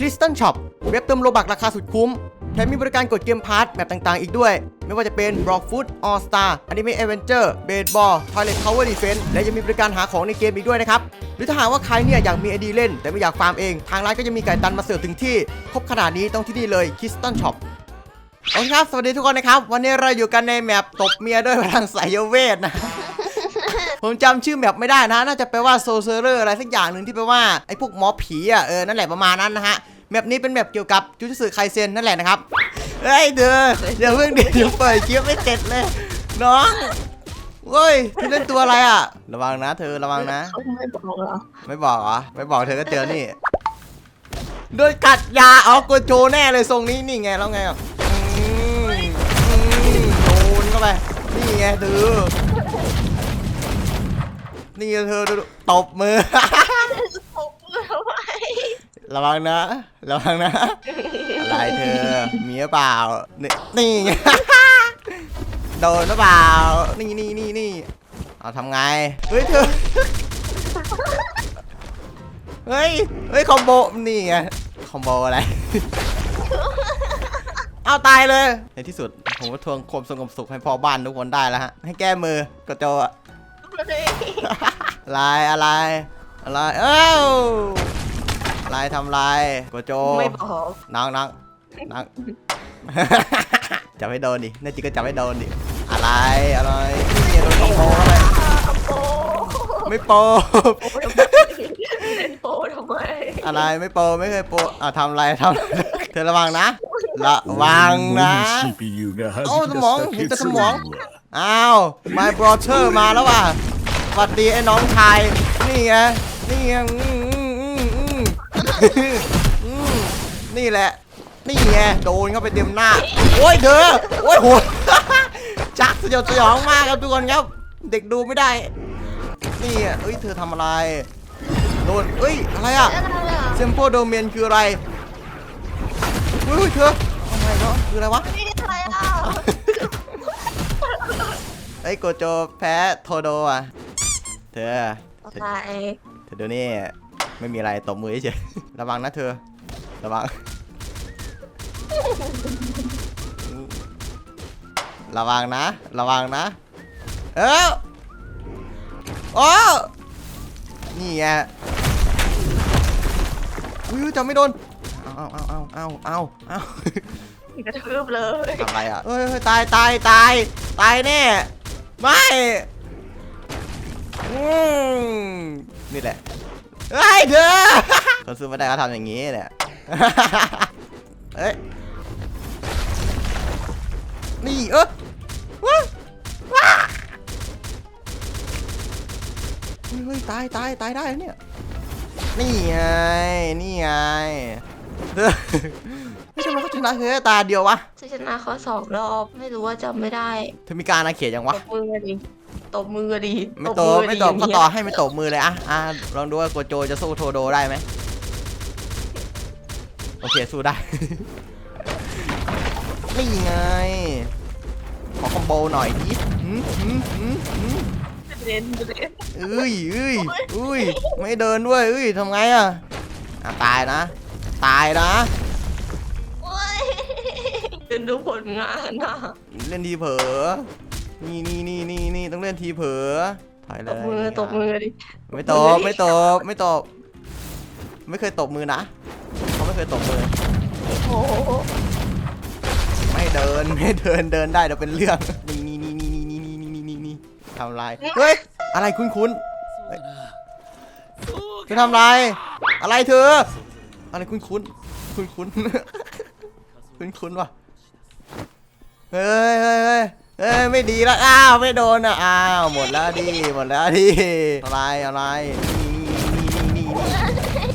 Crystal Shop เว็บเติมโลบักราคาสุดคุ้มแถมมีบริการกดเกมพาร์ทแบบต่างๆ อีกด้วย ไม่ว่าจะเป็น Block Food All Star Anime Adventure Baseball Toilet Tower Defense และยังมีบริการหาของในเกมอีกด้วยนะครับ หรือถ้าหากว่าใครเนี่ยอยากมีไอดีเล่น แต่ไม่อยากฟาร์มเอง ทางร้านก็จะมีไก่ตันมาเสิร์ฟถึงที่ ครบขนาดนี้ต้องที่นี่เลย Crystal Shop โอเคครับ สวัสดีทุกคนนะครับ วันนี้เราอยู่กันในแมปตบเมียด้วยพลังสายเวทนะ ผมจำชื่อแมปไม่ได้นะน่าจะแปลว่าโซเซอร์อะไรสักอย่างหนึ่งที่แปลว่าไอ้พวกหมอผีอะเออนั่นแหละประมาณนั้นนะฮะแมปนี้เป็นแมปเกี่ยวกับจูจูสึไคเซนนั่นแหละนะครับเฮ้ยเธออย่าเพิ่งเดี๋ยวเดี๋ยวเปิดคลิปไม่เสร็จเลยน้องเฮ้ยเธอเล่นตัวอะไรอะ ระวังนะเธอระวังนะเขาไม่บอกเหรอ ไม่บอกเหรอ ไม่บอกเธอก็เจอนี่ โดนกัดยาเอากดโจแน่เลยทรงนี้นี่ไงแล้วไงอะอืมอืมโดนเข้าไป นี่ไงเธอ นี่ไงเธอดูดูตบมือตบมือทำไมระวังนะ ระวังนะ อะไรเธอ มีหรือเปล่า นี่นี่ไง โดนหรือเปล่า นี่นี่นี่นี่เอาทำไง เฮ้ยเธอ เฮ้ย เฮ้ยคอมโบ นี่ไง คอมโบอะไร เอาตายเลย ในที่สุด ผมก็ทวงความสงบสุขให้พ่อบ้านทุกคนได้แล้วฮะ ให้แก้มือกระโจอะ อะไรอะไรอะไรเอ้าลายทำลายโกโจไม่บอกน้องน้องน้อง จับให้โดนดิแน่จริงก็จับให้โดนดิอะไรอะไรเนี่ยโดนโปเข้าไปไม่โปเป็นโปทำอะไรไม่โปไม่เคยโปอะทำอะไรทำเธอระวังนะระวังนะโอ้สมองเห็นแต่สมองอ้าว my brother มาแล้วว่ะ วัสดีไอ้น้องชาย นี่ไง นี่ไงอืมอืมอืมอืมอืมนี่แหละ นี่ไง โดนเข้าไปเต็มหน้า โอ้ยเธอ โอ้ยโหจักสยดสยองมากครับทุกคนครับ เด็กดูไม่ได้ นี่อะเอ้ย เธอทำอะไร โดนเอ้ย อะไรอะอะไรอะเซมโปโดเมนคืออะไรอุ้ยอุ้ยเธออะไรเนาะคืออะไรวะนี่อะไรอะไอ้ยโกโจแพ้โทโดอะเธอ อะไรเธอดูนี่ไม่มีอะไรตบมือเฉยๆระวังนะเธอ ระวัง ระวังนะ ระวังนะ เอ้าโอ้นี่ไงอุ้ยจำไม่โดน เอาเอาเอาเอาเอาเอากระทืบเลยทำอะไรอะเฮ้ยเฮ้ยตายตายตายตายแน่ ไม่อืม นี่แหละเฮ้ยเธอคนซื้อมาได้ก็ทำอย่างนี้เนี่ยเอ้ยนี่เออว้าว้าเฮ้ยเฮ้ยตายตายตายได้แล้วเนี่ยนี่ไงนี่ไงเธอ ไม่ทำไมเขาชนะเธอตาเดียววะชนะเขาสองรอบ ไม่รู้ว่าจำไม่ได้เธอมีการอาเขตยังตวะ บมือดิตบมือดิไม่ตบไม่ตบก็ต่อให้ไม่ตบมือเลยอะอะลองดูว่าโกโจจะสู้โทโดได้ไหมโอเคสู้ได้ นี่ไง ขอคอมโบหน่อยดิหืมหืมหืมหืมเล่นเล่นเอ้ยเอ้ยอุ้ยไม่เดินด้วยเอ้ยทำไงอะอะตายนะ ตายนะโอ้ยเล่นดูผลงานนะเล่นทีเผลอนี่นี่นี่นี่นี่ต้องเล่นทีเผลอถอยเลตยบมือตบมือดิ ไม่ตบไม่ตบไม่ตบไม่เคยตบมือนะเขาไม่เคยตบมือ โอ้โหไม่เดินไม่เดินเดินได้เดี๋ยวเป็นเรื่อง นี่นี่นี่นี่นี่นี่นี่นี่นี่นี่ทำอะไรเฮ้ยอะไรคุ้นคุ้นๆเฮ้ยเธอทำอะไรอะไรเธอ อะไรคุ้นคุ้นคุ้นคุ้นคุ้นคุ้นๆวะเฮ้ยเฮ้ยเฮ้ยเฮ้ยไม่ดีล้วอ้าวไม่โดนอะอ้าวหมดแล้วดิหมดแล้วดิอะไรอะไรนี่นี่นี่นี่นี่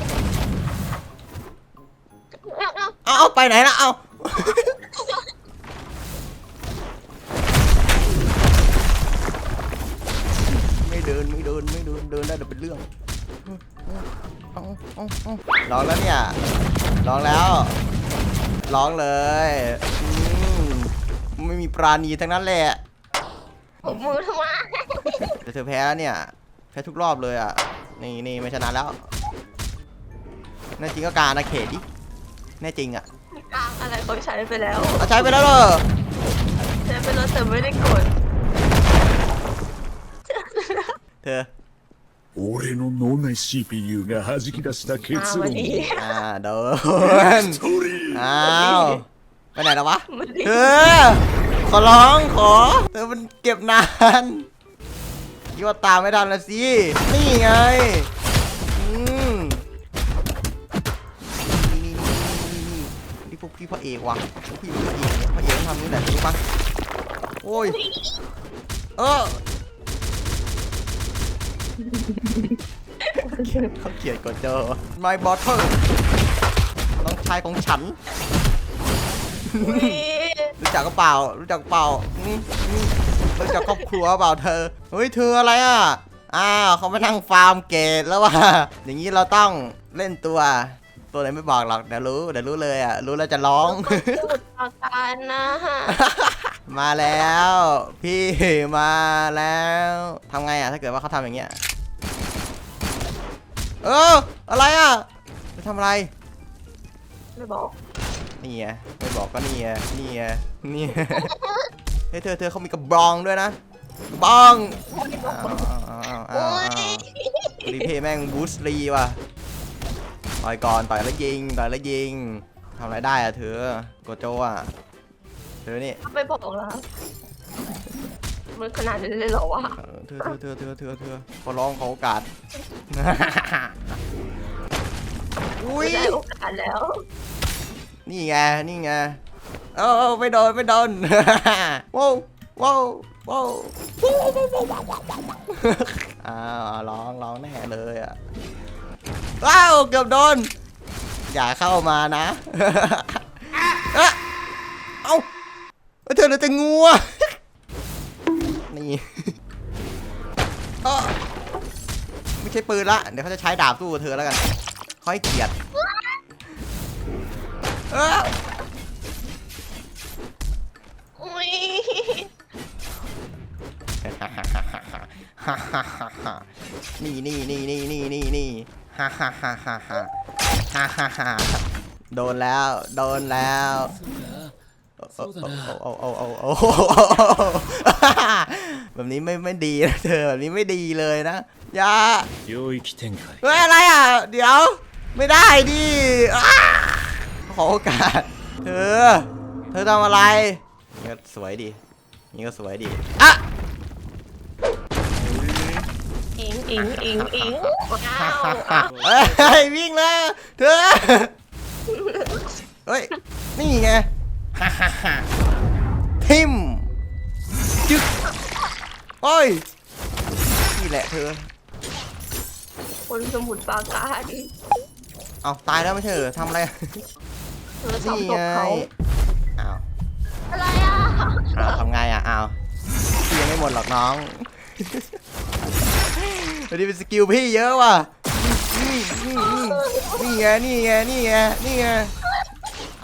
เอาเอาไปไหนละเอาไม่เดินไม่เดินไม่เดินเดินได้แต่เป็นเรื่อง เอาเอาเอาลองแล้วเนี่ยลองแล้วลองเลยอืมไม่มีปราณีทั้งนั้นแหละตบมือทำไมแต่เธอแพ้แล้วเนี่ยแพ้ทุกรอบเลยอะนี่นี่ไม่ชนะแล้วนั่นจริงก็การอาเขตดิแน่จริงอะกลางอะไรเขาใช้ไปแล้วเอาใช้ไปแล้วเหรอใช้ไปแล้วแต่ไม่ได้กด เธอ 俺の脳内 CPU が弾き出した結 อ้าววัน 論 นี้ อ่าโดน ストーリー อ้าวไปไหนแล้ววะ วันนี้ เธอขอร้องขอ เธอมันเก็บนานคิดว่าตามไม่ทันละสิ นี่ไง อืมนี่นี่นี่นี่นี่พวกพี่พระเอกว่ะพวกพี่พระเอกเนี่ยพระเอกทำนี่แหละรู้ปะโอ้ย เออ เขาเขียนกดเจอ My bottle น้องชายของฉัน รู้จักก็เปล่า รู้จักเปล่าอืมอืมรู้จักครอบครัวเปล่าเธอ เฮ้ยเธออะไรอะ อ้าวเขามานั่งฟาร์มเกตแล้วว่ะ อย่างนี้เราต้องเล่นตัว ตัวไหนไม่บอกหรอกเดี๋ยวรู้เดี๋ยวรู้เลยอะ รู้แล้วจะร้องพูดอาการนะ มาแล้ว พี่มาแล้วทำไงอะถ้าเกิดว่าเขาทำอย่างเงี้ยเอออะไรอะจะทำอะไร ไม่บอก นี่ไงไม่บอกก็นี่ไงนี่ไงนี่ไงเฮ้ยเธอเธอเขามีกระบองด้วยนะกระบองอ้าวอ้าวอ้าวโอ้อ้าวยรีเพย์แม่งบูสต์รีว่ะต่อยก่อนต่อยแล้วยิงต่อยแล้วยิงทำอะไรได้อะเธอกดโจอะ เธอนี่ไม่บอกแล้วมันขนาดนี้เลยเหรอวะเออเธอเธอเธอเธอเธอเธอขอร้องขอโอกาส อุ้ยได้โอกาสแล้ว นี่ไง นี่ไง เออเออไม่โดน ไม่โดน ว้าวว้าวว้าวอ้าวร้องร้องแน่เลยอะ ว้าว เกือบโดน อย่าเข้ามานะ เหลือแต่งัวนี่ไม่ใช่ปืนละ เดี๋ยวเขาจะใช้ดาบสู้เธอแล้วกันค่อยเกียดเอนี่นี่นี่นี่นี่นี่นี่ฮ่าฮ่าฮ่าฮ่าฮ่าฮ่าโดนแล้ว โดนแล้ว โอ้โอ้โอ้โอ้โอ้โอ้แบบนี้ไม่ไม่ดีนะเธอแบบนี้ไม่ดีเลยนะอย่า 领域展开 เฮ้ยอะไรอ่ะ เดี๋ยว ไม่ได้ดิอ้าขอโอกาส เธอ เธอทำอะไรนี่ก็สวยดินี่ก็สวยดิอ่ะ อิงอิงอิงอิงว้าว เฮ้ยวิ่งเลยเธอ เฮ้ย นี่ไง ทิมจึ๊กโอ้ยนี่แหละเธอ คนสมุดปราการเอาตายแล้วไม่ใช่เหรอทำอะไร เธอนี่ทำตกไงเขาอ้าวอะไรอะอ้าวทำไงอะอ้าวพี่ยังไม่หมดหรอกน้อง วันนี้เป็นสกิลพี่เยอะว่ะนี่นี่นี่นี่ไงนี่ไงนี่ไงนี่ไง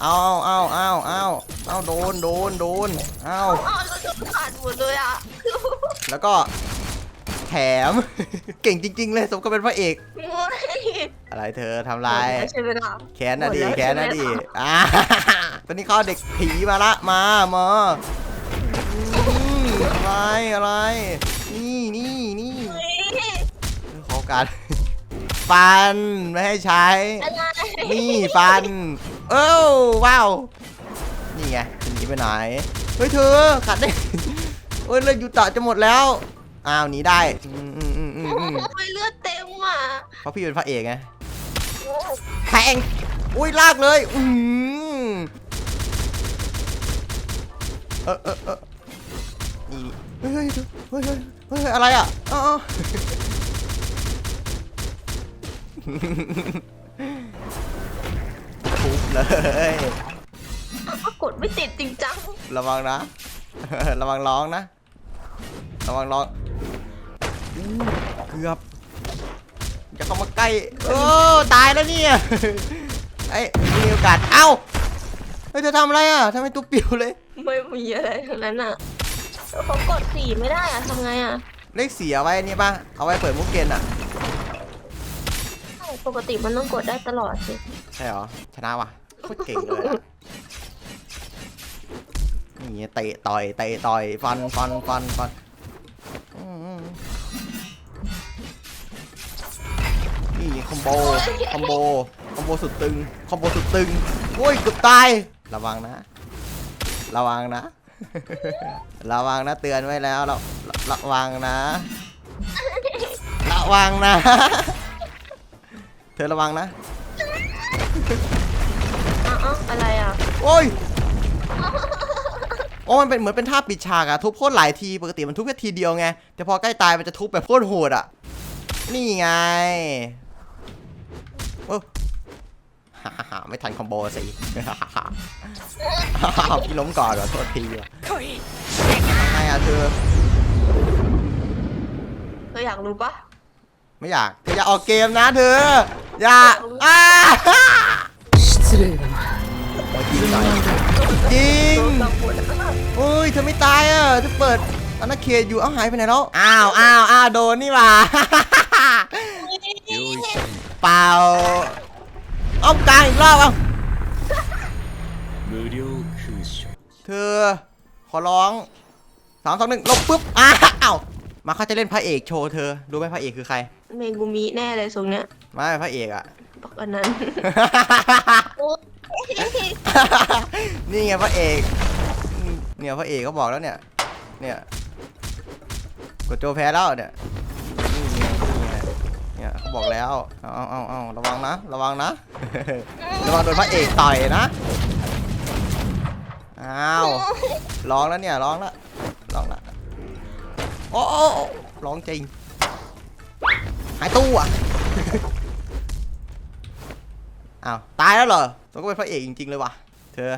เอาเอาเอาเอาเอาโดนโดนโดนเอาอ้าวเราจะขาดหมดเลยอะแล้วก็แถม เก่งจริง ๆ เลยสมกับเป็นพระเอก โอ้ยอะไรเธอทำลาย ใช่ไหมล่ะแค้นนะดิหมดแล้วแค้นนะดิใช่ไหมอ่า ตอนนี้เขาเอาเด็กผีมาละ มามาอืมอะไรอะไร นี่นี่นี่เฮ้ยขอโอกาสฟันไม่ให้ใช้ อะไรนี่ฟัน เอ้าว้าว นี่ไงจะหนีไปไหน เฮ้ยเธอขัดได้เฮ้ยเลือดยูตะจะหมดแล้ว อ้าวหนีได้อืมอืมอืมอืมอืมทำไมเลือดเต็มอะเพราะพี่เป็นพระเอกไงแทงอุ้ยลากเลยอืมเออเออเออนี่เฮ้ยเฮ้ยเฮ้ยเฮ้ยเฮ้ยอะไรอะอ๋อทุบ เลยกดไม่ติดจริงจังระวังนะ ระวังร้องนะ ระวังร้องอู้เกือบอย่าเข้ามาใกล้โอ้ตายแล้วเนี่ยไอ้ยมีโอกาสเอ้าเฮ้ยเธอทำอะไรอะทำไมตัวปิวเลย ไม่มีอะไรทั้งนั้นอะแล้วเขากดสีไม่ได้อะทำไงอะเลขเสียไว้นี่ป่ะเอาไว้เปิดมุกเกนอะใช่ปกติมันต้องกดได้ตลอดสิใช่เหรอชนะว่ะ โคตรเก่งเลยอะนี่เตะต่อยเตะต่อยฟันฟันฟันฟันอืมนี่คอมโบคอมโบคอมโบสุดตึงคอมโบสุดตึงโอ้ยเกือบตายระวังนะ ระวังนะ ระวังนะเตือนไว้แล้วระระระวังนะระวังนะ เธอระวังนะ อะโอ้ยโอ้มันเป็นเหมือนเป็นท่าปิดฉากอะทุบโคตรหลายทีปกติมันทุบแค่ทีเดียวไงแต่พอใกล้ตายมันจะทุบแบบโคตรโหดอะนี่ไงโอ้ฮ่าฮ่าไม่ทันคอมโบสิพี่ล้มก่อนเหรอโทษทีว่ะทำไงอะเธอเธออยากรู้ปะไม่อยากเธออย่าออกเกมนะเธอ อย่าอ้า จริงโอ้ยเธอไม่ตายอะเธอเปิดอนาเขตอยู่เอาหายไปไหนแล้วอ้าวอ้าวอ้าวโดนนี่ว่าเปล่าออมกลางอีกรอบเอาเธอขอร้องสองสองหนึ่งลบปุ๊บอ้าวมาเขาจะเล่นพระเอกโชว์เธอรู้ไหมพระเอกคือใคร เมกูมีแน่เลยทรงเนี้ยไม่พระเอกอะบอกอันนั้น นี่ไงพระเอกเนี่ยพระเอกเขาบอกแล้วเนี่ย เนี่ยกดโจแพ้แล้วเนี่ยนี่ไงนี่ไงเนี่ยเขาบอกแล้วเอาเอาเอาเอาระวังนะ ระวังนะ ระวังโดนพระเอกต่อยนะอ้าวร้องแล้วเนี่ยร้องแล้วร้องแล้วอ้โอ้โอ้ร้องจริงหายตู้อะอ้าวตายแล้วเหรอ ต้องก็เป็นพระเอกจริง ๆ เลยว่ะ เธอ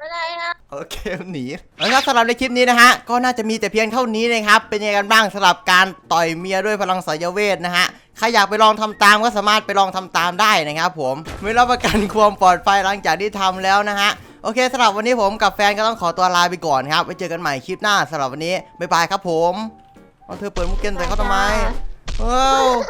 อะไรอะโอเคหนีแล้วครับสำหรับในคลิปนี้นะฮะ ก็น่าจะมีแต่เพียงเท่านี้นะครับ เป็นยังไงกันบ้างสำหรับการต่อยเมียด้วยพลังสายเวทนะฮะ ใครอยากไปลองทำตามก็สามารถไปลองทำตามได้นะครับผม ไม่รับประกันความปลอดภัยหลังจากที่ทำแล้วนะฮะ โอเคสำหรับวันนี้ผมกับแฟนก็ต้องขอตัวลาไปก่อนครับ ไว้เจอกันใหม่คลิปหน้าสำหรับวันนี้ บ๊ายบายครับผมเอาเธอเปิดมุกเกนใส่เขาทำไมจ้าเอ้า